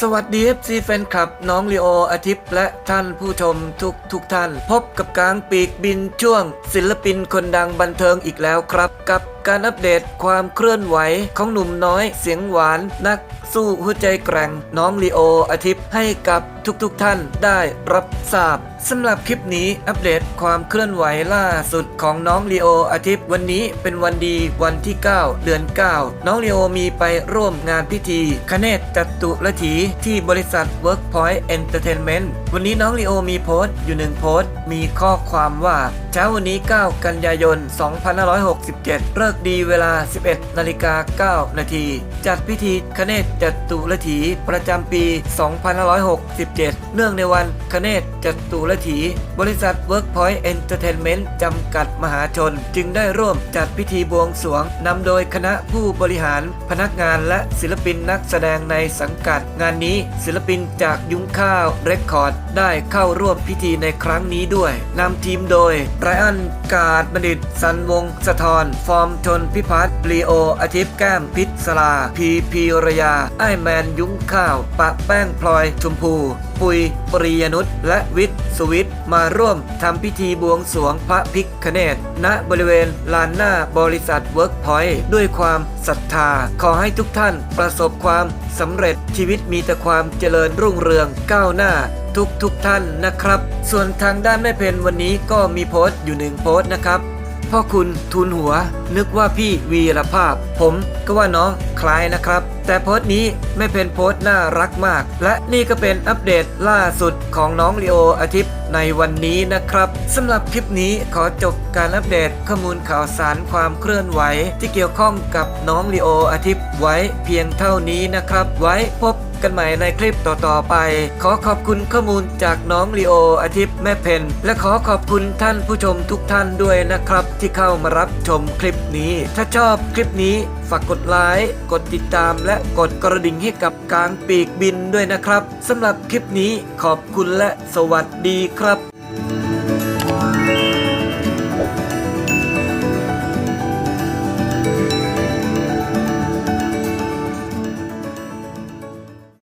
สวัสดี FC แฟนคลับ น้องลีโออาทิตย์และท่านผู้ชมทุกทุกท่าน พบกับกลางปีกบินช่วง ศิลปินคนดังบันเทิงอีกแล้วครับ กับการอัปเดตความเคลื่อนไหวของหนุ่มน้อยเสียงหวาน นักสู้หัวใจแกร่ง น้องลีโออาทิตย์ให้กับ ทุกๆทท่านได้รับทราบสำหรับคลิปนี้อัปเดตความเคลื่อนไหวล่าสุดของน้องลีโออาทิตย์วันนี้เป็นวันดีวันที่ 9 เดือน 9 น้องลีโอมีไปร่วมงานพิธีคเนศจตุรถีที่บริษัท Workpoint Entertainment วันนี้น้องลีโอมีโพสต์อยู่หนึ่งโพสต์ มีข้อความว่า เช้าวันนี้ 9 กันยายน 2567 เลิกดีเวลา 11นาฬิกา9นาทีจัดพิธีคเนศจตุรถีประจำปี27 เนื่องในวันคเนศจตุรถี บริษัท Workpoint Entertainment จำกัดมหาชน จึงได้ร่วมจัดพิธีบวงสรวงนำโดยคณะผู้บริหารพนักงานและศิลปินนักแสดงในสังกัด งานนี้ศิลปินจากยุ้งข้าวเรคคอร์ดได้เข้าร่วมพิธีในครั้งนี้ด้วยนำทีมโดยไรอันกาดบัณฑิตสันวงสะทอนฟอร์มชนพิพัฒน์ลีโออาทิตย์แก้มพิศลา พีพีรยา ไอแมนยุ้งข้าว ปะแป้งพลอยชมพูปุยปริยนุษและวิทย์สวิทย์มาร่วมทำพิธีบวงสรวงพระพิคเนตณบริเวณลานหน้าบริษัทเวิร์กพอยต์ด้วยความศรัทธา ขอให้ทุกท่านประสบความสำเร็จชีวิตมีแต่ความเจริญรุ่งเรืองก้าวหน้าทุกทุกท่านนะครับ ส่วนทางด้านแม่เพนวันนี้ก็มีโพสต์อยู่หนึ่งโพสต์นะครับพ่อคุณทุนหัว นึกว่าพี่วีรภาพ ผมก็ว่าน้อง ล้ายนะครับ แต่โพสต์นี้ไม่เป็นโพสต์น่ารักมาก และนี่ก็เป็นอัปเดตล่าสุดของน้องลีโออาทิตย์ในวันนี้นะครับสำหรับคลิปนี้ขอจบการอัปเดตข้อมูลข่าวสารความเคลื่อนไหว ที่เกี่ยวข้องกับน้องลีโออาทิตย์ไว้เพียงเท่านี้นะครับ ไว้พบกันใหม่ในคลิปต่อๆไป ขอขอบคุณข้อมูลจากน้องลีโออาทิตย์แม่เพนและขอขอบคุณท่านผู้ชมทุกท่านด้วยนะครับ ที่เข้ามารับชมคลิปนี้ ถ้าชอบคลิปนี้ฝากกดไลค์ กดติดตาม และกดกระดิ่งให้กับกลางปีกบินด้วยนะครับสำหรับคลิปนี้ขอบคุณและสวัสดีครับ